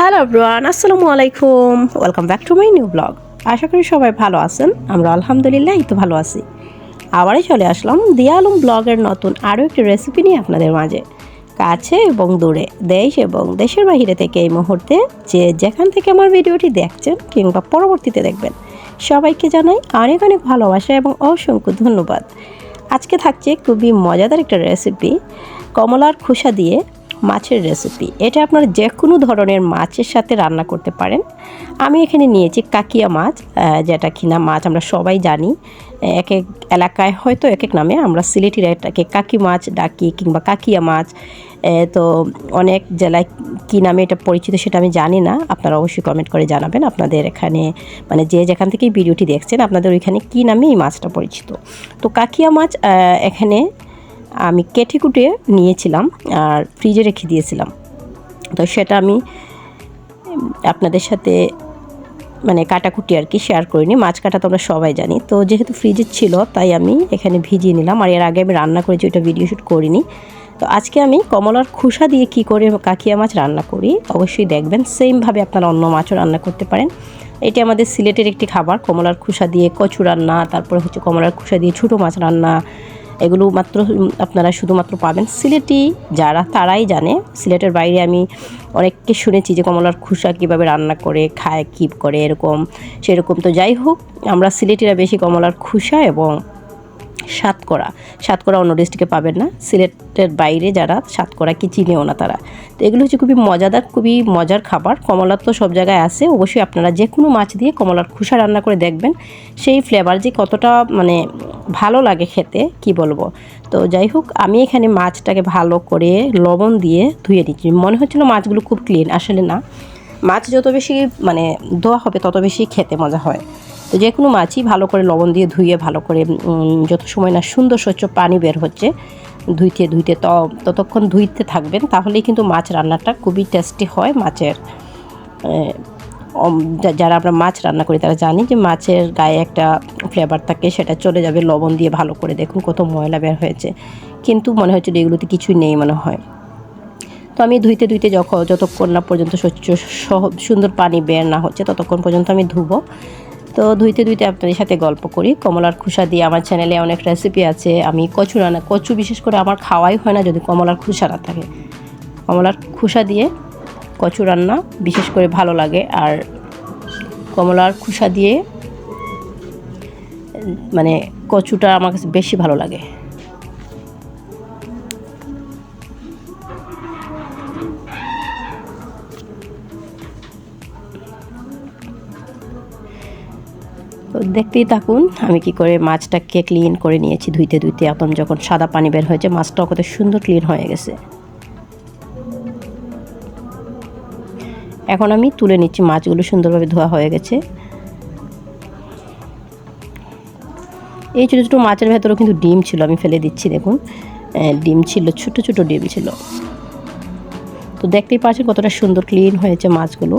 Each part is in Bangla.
হ্যালো ব্রান আসসালামু আলাইকুম। Welcome back to my new blog আশা করি সবাই ভালো আছেন, আমরা আলহামদুলিল্লাহ এই তো ভালো আছি। আবারই চলে আসলাম দিয়া আলম ব্লগের নতুন আরও একটি রেসিপি নিয়ে আপনাদের মাঝে। কাছে এবং দূরে, দেশ এবং দেশের বাইরে থেকে এই মুহূর্তে যে যেখান থেকে আমার ভিডিওটি দেখছেন কিংবা পরবর্তীতে দেখবেন, সবাইকে জানাই অনেক অনেক ভালোবাসা এবং অসংখ্য ধন্যবাদ। আজকে থাকছে খুবই মজাদার একটা রেসিপি কমলার খোসা দিয়ে মাছের রেসিপি এটা আপনারা যে কোনো ধরনের মাছের সাথে রান্না করতে পারেন। আমি এখানে নিয়েছি কাকিয়া মাছ যেটা কিনা মাছ আমরা সবাই জানি। এক এক এলাকায় হয়তো এক এক নামে আমরা সিলেটিরা এটাকে কাকি মাছ ডাকি কিংবা কাকিয়া মাছ। তো অনেক জেলায় কী নামে এটা পরিচিত সেটা আমি জানি না। আপনারা অবশ্যই কমেন্ট করে জানাবেন আপনাদের এখানে মানে যে যেখান থেকে ভিডিওটি দেখছেন, আপনাদের ওইখানে কী নামে এই মাছটা পরিচিত। তো কাকিয়া মাছ এখানে আমি কেটে কুটে নিয়েছিলাম আর ফ্রিজে রেখে দিয়েছিলাম। তো সেটা আমি আপনাদের সাথে মানে কাটাকুটি আর কি শেয়ার করিনি। মাছ কাটা তো আমরা সবাই জানি। তো যেহেতু ফ্রিজে ছিল, তাই আমি এখানে ভিজিয়ে নিলাম। আর এর আগে আমি রান্না করেছি, ওইটা ভিডিও শ্যুট করিনি। তো আজকে আমি কমলার খোসা দিয়ে কি করে কাকিয়া মাছ রান্না করি, অবশ্যই দেখবেন। সেমভাবে আপনারা অন্য মাছও রান্না করতে পারেন। এটি আমাদের সিলেটের একটি খাবার। কমলার খোসা দিয়ে কচু রান্না, তারপরে হচ্ছে কমলার খোসা দিয়ে ছোটো মাছ রান্না এগুলো মাত্র আপনারা শুধুমাত্র পাবেন সিলেটি যারা, তারাই জানে। সিলেটের বাইরে আমি অনেককে শুনেছি যে কমলার খোসা কীভাবে রান্না করে, খায় কী করে, এরকম, সেরকম। তো যাই হোক, আমরা সিলেটিরা বেশি কমলার খুসা এবং সাতকরা। সাতকরা অন্য ডিস্ট্রিক্টে পাবেন না। সিলেটের বাইরে যারা, সাতকরা কি চিনেও না তারা। তো এগুলো হচ্ছে খুবই মজাদার, খুবই মজার খাবার। কমলার তো সব জায়গায় আছে। অবশ্যই আপনারা যে কোনো মাছ দিয়ে কমলার খোসা রান্না করে দেখবেন। সেই ফ্লেভার যে কতটা মানে ভালো লাগে খেতে, কি বলব? তো যাই হোক, আমি এখানে মাছটাকে ভালো করে লবণ দিয়ে ধুয়ে নিচ্ছি। মনে হচ্ছিল মাছগুলো খুব ক্লিন আসলে না। মাছ যত বেশি মানে ধোয়া হবে, তত বেশি খেতে মজা হয়। তো যে কোনো মাছই ভালো করে লবণ দিয়ে ধুয়ে ভালো করে যত সময় না সুন্দর স্বচ্ছ পানি বের হচ্ছে, ধুইতে ধুইতে ততক্ষণ ধুইতে থাকবেন, তাহলেই কিন্তু মাছ রান্নাটা খুবই টেস্টি হয় মাছের যারা আমরা মাছ রান্না করি তারা জানি যে মাছের গায়ে একটা ফ্লেভার থাকে, সেটা চলে যাবে লবণ দিয়ে ভালো করে। দেখুন কত ময়লা বের হয়েছে, কিন্তু মনে হচ্ছে এগুলোতে কিছুই নেই মনে হয়। তো আমি ধুইতে ধুইতে যখন যতক্ষণ না পর্যন্ত স্বচ্ছ সুন্দর পানি বের না হচ্ছে, ততক্ষণ পর্যন্ত আমি ধুবো। তো ধুইতে ধুইতে আপনাদের সাথে গল্প করি। কমলার খোসা দিয়ে আমার চ্যানেলে অনেক রেসিপি আছে। আমি কচু রান্না, কচু বিশেষ করে আমার খাওয়াই হয় না যদি কমলার খোসা না থাকে। কমলার খোসা দিয়ে কচু রান্না বিশেষ করে ভালো লাগে। আর কমলার খোসা দিয়ে মানে কচুটা আমার কাছে বেশি ভালো লাগে। দেখতেই থাকুন, আমি কি করে মাছটাকে ক্লিন করে নিয়েছি, ধুইতে ধুইতে। এখন যখন সাদা পানি বের হয়েছে, মাছটাও কত সুন্দর ক্লিন হয়ে গেছে। এখন আমি তুলে নিচ্ছি, মাছগুলো সুন্দরভাবে ধোয়া হয়ে গেছে। এই ছোটো ছোটো মাছের ভেতরেও কিন্তু ডিম ছিল, আমি ফেলে দিচ্ছি, দেখুন। ডিম ছিল, ছোট ছোট ডিম ছিল। তো দেখতেই পাচ্ছেন কতটা সুন্দর ক্লিন হয়েছে মাছগুলো।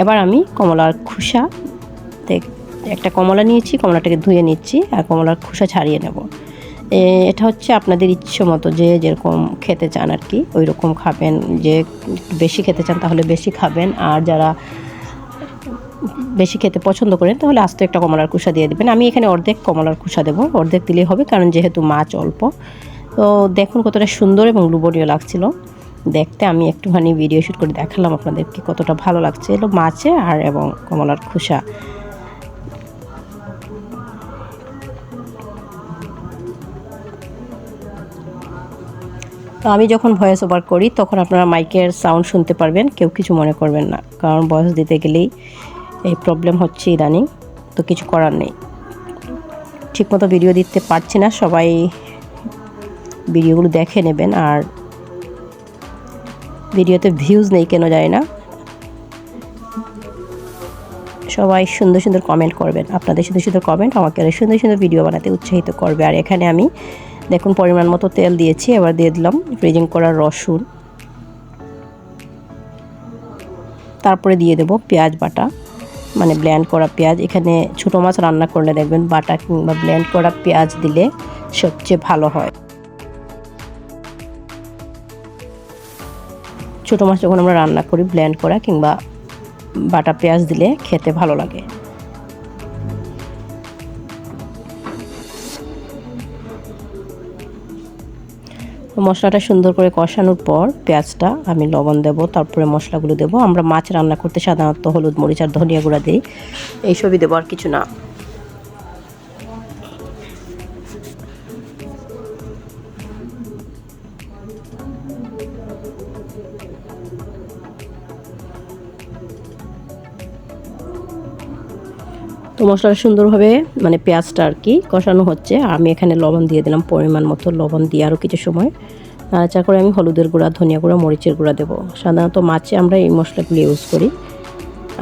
এবার আমি কমলার খোসা একটা কমলা নিয়েছি, কমলাটাকে ধুয়ে নিচ্ছি আর কমলার খোসা ছাড়িয়ে নেব। এটা হচ্ছে আপনাদের ইচ্ছে মতো যে যেরকম খেতে চান আর কি ওই রকম খাবেন। যে বেশি খেতে চান তাহলে বেশি খাবেন। আর যারা বেশি খেতে পছন্দ করেন তাহলে আস্ত একটা কমলার খোসা দিয়ে দেবেন। আমি এখানে অর্ধেক কমলার খোসা দেবো। অর্ধেক দিলেই হবে, কারণ যেহেতু মাছ অল্প। তো দেখুন কতটা সুন্দর এবং লুবনীয় লাগছিল। দেখতে আমি একটুখানি ভিডিও শ্যুট করে দেখালাম আপনাদেরকে কতটা ভালো লাগছে। এলো মাছে আর এবং কমলার খোসা। তো আমি যখন ভয়েস ওভার করি, তখন আপনারা মাইকের সাউন্ড শুনতে পারবেন, কেউ কিছু মনে করবেন না। কারণ ভয়েস দিতে গেলেই এই প্রবলেম হচ্ছে ইদানিং, তো কিছু করার নেই। ঠিকমতো ভিডিও দিতে পারছি না, সবাই ভিডিওগুলো দেখে নেবেন। আর ভিডিওতে ভিউজ নেই, কেন যায় না। সবাই সুন্দর সুন্দর কমেন্ট করবেন, আপনাদের সুন্দর সুন্দর কমেন্ট আমাকে আরও সুন্দর সুন্দর ভিডিও বানাতে উৎসাহিত করবে। আর এখানে আমি দেখুন পরিমাণ মতো তেল দিয়েছি, এবার দিয়ে দিলাম ফ্রিজিং করা রসুন। তারপরে দিয়ে দেব পেঁয়াজ বাটা মানে ব্ল্যান্ড করা পেঁয়াজ। এখানে ছোটো মাছ রান্না করলে দেখবেন বাটা কিংবা ব্ল্যান্ড করা পেঁয়াজ দিলে সবচেয়ে ভালো হয়। ছোটো মাছ যখন আমরা রান্না করি ব্ল্যান্ড করা কিংবা বাটা পেঁয়াজ দিলে খেতে ভালো লাগে। মশলাটা সুন্দর করে কষানোর পর পেঁয়াজটা আমি লবণ দেব, তারপরে মশলাগুলো দেব। আমরা মাছ রান্না করতে সাধারণত হলুদ, মরিচ আর ধনিয়া গুঁড়া দিই। এইসবই দেবো আর কিছু না। মশলাটা সুন্দরভাবে মানে পেঁয়াজটা আর কি কষানো হচ্ছে। আমি এখানে লবণ দিয়ে দিলাম, পরিমাণ মতো লবণ দিয়ে আরও কিছু সময়। নাড়াচাড়া করে আমি হলুদের গুঁড়া, ধনিয়া গুঁড়া, মরিচের গুঁড়া দেবো। সাধারণত মাছে আমরা এই মশলাগুলো ইউজ করি।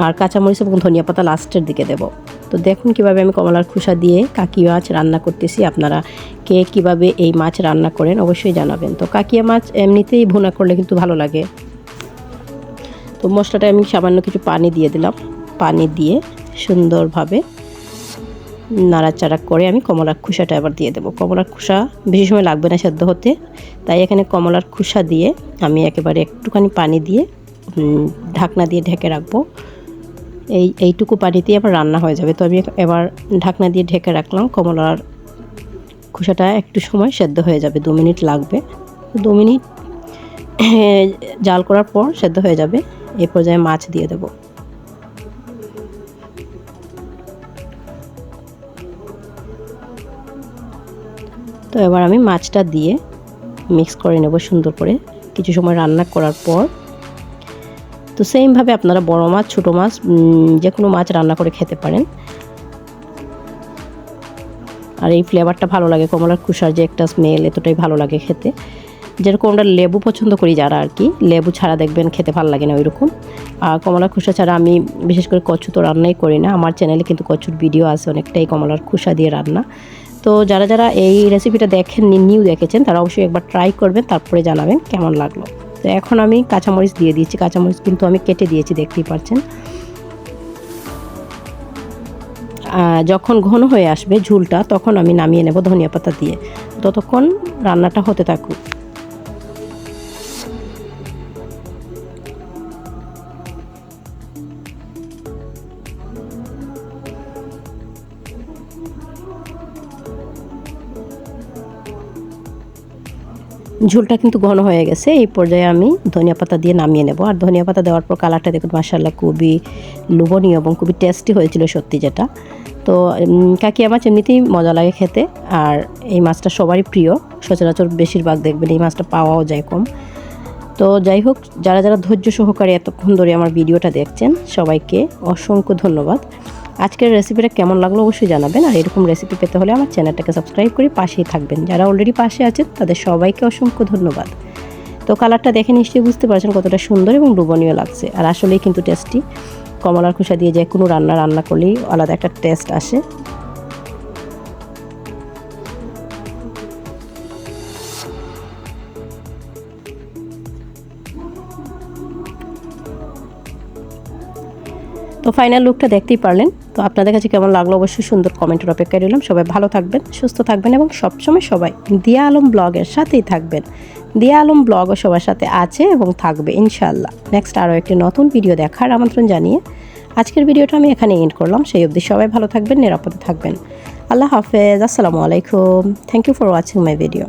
আর কাঁচামরিচ এবং ধনিয়া পাতা লাস্টের দিকে দেব। তো দেখুন কীভাবে আমি কমলার খোসা দিয়ে কাকি মাছ রান্না করতেছি। আপনারা কে কীভাবে এই মাছ রান্না করেন অবশ্যই জানাবেন। তো কাকিয়া মাছ এমনিতেই ভুনা করলে কিন্তু ভালো লাগে। তো মশলাটা আমি সামান্য কিছু পানি দিয়ে দিলাম। পানি দিয়ে সুন্দরভাবে নাড়াচাড়া করে আমি কমলার খোসাটা এবার দিয়ে দেবো। কমলার খোসা বেশি সময় লাগবে না সেদ্ধ হতে, তাই এখানে কমলার খোসা দিয়ে আমি একেবারে একটুখানি পানি দিয়ে ঢাকনা দিয়ে ঢেকে রাখব। এই, এইটুকু পানিতেই আবার রান্না হয়ে যাবে। তো আমি এবার ঢাকনা দিয়ে ঢেকে রাখলাম, কমলার খোসাটা একটু সময় সেদ্ধ হয়ে যাবে, দু মিনিট লাগবে। দু মিনিট জাল করার পর সেদ্ধ হয়ে যাবে। এ পর্যায়ে মাছ দিয়ে দেবো। তো এবার আমি মাছটা দিয়ে মিক্স করে নেব সুন্দর করে। কিছু সময় রান্না করার পর। তো সেমভাবে আপনারা বড় মাছ, ছোটো মাছ যে কোনো মাছ রান্না করে খেতে পারেন। আর এই ফ্লেভারটা ভালো লাগে, কমলার খুশার যে একটা স্মেল এতটাই ভালো লাগে খেতে। যেরকম আমরা লেবু পছন্দ করি যারা আর কি, লেবু ছাড়া দেখবেন খেতে ভালো লাগে না ওইরকম। আর কমলার খুসা ছাড়া আমি বিশেষ করে কচু তো রান্নাই করি না। আমার চ্যানেলে কিন্তু কচুর ভিডিও আছে, অনেকটাই কমলার খুসা দিয়ে রান্না। তো যারা যারা এই রেসিপিটা দেখেন নিউ দেখেছেন, তারা অবশ্যই একবার ট্রাই করবেন, তারপরে জানাবেন কেমন লাগল। তো এখন আমি কাঁচামরিচ দিয়ে দিয়েছি কাঁচামরিচ কিন্তু আমি কেটে দিয়েছি, দেখতেই পাচ্ছেন। যখন ঘন হয়ে আসবে ঝুলটা, তখন আমি নামিয়ে নেব ধনিয়া পাতা দিয়ে। ততক্ষণ রান্নাটা হতে থাকুক। ঝোলটা কিন্তু ঘন হয়ে গেছে। এই পর্যায়ে আমি ধনিয়া পাতা দিয়ে নামিয়ে নেব। আর ধনিয়া পাতা দেওয়ার পর কালারটা দেখুন মাসাল্লাহ খুবই লোভনীয় এবং খুবই টেস্টি হয়েছিল সত্যি যেটা। তো কাকিয়া মাছ এমনিতেই মজা লাগে খেতে। আর এই মাছটা সবারই প্রিয়। সচরাচর বেশিরভাগ দেখবেন এই মাছটা পাওয়াও যায় কম। তো, যাই হোক, যারা যারা ধৈর্য সহকারে এতক্ষণ ধরে আমার ভিডিওটা দেখছেন, সবাইকে অসংখ্য ধন্যবাদ। আজকের রেসিপিটা কেমন লাগল অবশ্যই জানাবেন। আর এরকম রেসিপি পেতে হলে আমার চ্যানেলটাকে সাবস্ক্রাইব করে পাশেই থাকবেন। যারা অলরেডি পাশে আছেন, তাদের সবাইকে অসংখ্য ধন্যবাদ। তো কালারটা দেখে নিশ্চয়ই বুঝতে পারছেন কতটা সুন্দর এবং লোভনীয় লাগছে। আর আসলেই কিন্তু টেস্টি কমলার খোসা দিয়ে যে কোনো রান্না রান্না করলেই আলাদা একটা টেস্ট আসে। তো ফাইনাল লুকটা দেখতেই পারলেন। তো আপনাদের কাছে কেমন লাগল অবশ্যই সুন্দর কমেন্টের অপেক্ষায় রইলাম। সবাই ভালো থাকবেন, সুস্থ থাকবেন এবং সবসময় সবাই দিয়া আলম ব্লগের সাথেই থাকবেন। দিয়া আলম ব্লগও সবার সাথে আছে এবং থাকবে ইনশাল্লাহ নেক্সট আরও একটি নতুন ভিডিও দেখার আমন্ত্রণ জানিয়ে আজকের ভিডিওটা আমি এখানে এন্ড করলাম। সেই অবধি সবাই ভালো থাকবেন, নিরাপদে থাকবেন। আল্লাহ হাফেজ, আসসালামু আলাইকুম। Thank you for watching my video